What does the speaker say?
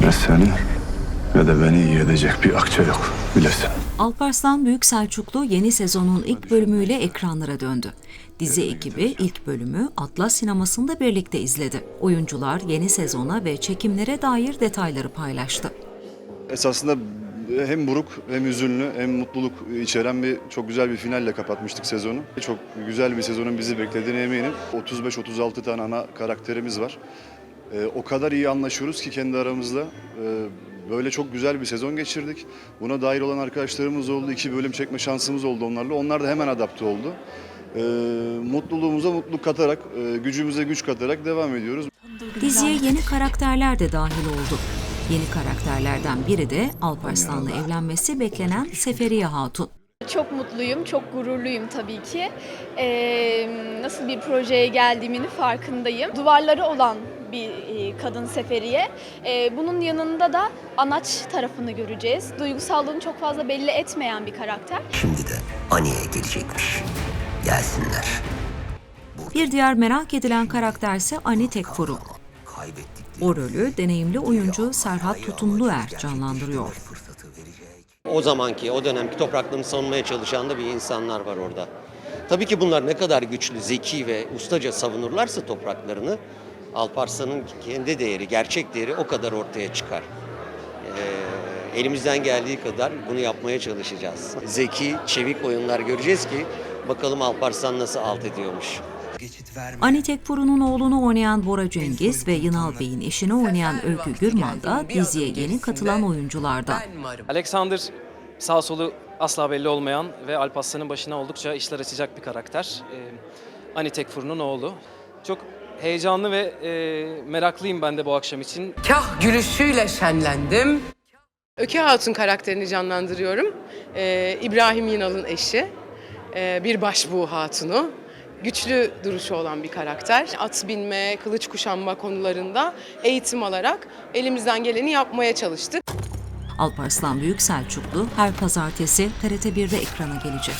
Ne seni ne de beni iyi edecek bir akçe yok bilesin. Alparslan Büyük Selçuklu yeni sezonun ilk bölümüyle ekranlara döndü. Dizi ekibi ilk bölümü Atlas sinemasında birlikte izledi. Oyuncular yeni sezona ve çekimlere dair detayları paylaştı. Esasında hem buruk hem üzünlü hem mutluluk içeren bir çok güzel bir finalle kapatmıştık sezonu. Çok güzel bir sezonun bizi beklediğine eminim. 35-36 tane ana karakterimiz var. Ee, o kadar iyi anlaşıyoruz ki kendi aramızda. Ee, böyle çok güzel bir sezon geçirdik. Buna dair olan arkadaşlarımız oldu. İki bölüm çekme şansımız oldu onlarla. Onlar da hemen adapte oldu. Ee, mutluluğumuza mutluluk katarak, e, gücümüze güç katarak devam ediyoruz. Diziye yeni karakterler de dahil oldu. Yeni karakterlerden biri de Alparslan'la evlenmesi beklenen Seferiye Hatun. Çok mutluyum, çok gururluyum tabii ki. Ee, nasıl bir projeye geldiğimin farkındayım. Duvarları olan bir e, kadın seferiye. Ee, bunun yanında da anaç tarafını göreceğiz. Duygusallığını çok fazla belli etmeyen bir karakter. Şimdi de Ani'ye gelecekmiş. Gelsinler. Bir diğer merak edilen karakter ise Ani Tekfur'u. O rolü deneyimli oyuncu Serhat Tutumluer canlandırıyor. O zamanki, o dönemki topraklarını savunmaya çalışan da bir insanlar var orada. Tabii ki bunlar ne kadar güçlü, zeki ve ustaca savunurlarsa topraklarını, Alparslan'ın kendi değeri, gerçek değeri o kadar ortaya çıkar. Ee, elimizden geldiği kadar bunu yapmaya çalışacağız. Zeki, çevik oyunlar göreceğiz ki bakalım Alparslan nasıl alt ediyormuş. Ani Tekfuru'nun oğlunu oynayan Bora Cengiz ve Yınal Bey'in eşini oynayan Öykü Gürman da diziye yeni katılan oyunculardan. Alexander sağ solu asla belli olmayan ve Alparslan'ın başına oldukça işler açacak bir karakter. Ee, Ani Tekfur'un oğlu. Çok heyecanlı ve e, meraklıyım ben de bu akşam için. Kah gülüşüyle şenlendim. Öke Hatun karakterini canlandırıyorum. Ee, İbrahim Yinal'ın eşi. Ee, bir başbuğ hatunu. Güçlü duruşu olan bir karakter. At binme, kılıç kuşanma konularında eğitim alarak elimizden geleni yapmaya çalıştık. Alparslan Büyük Selçuklu her pazartesi TRT 1'de ekrana gelecek.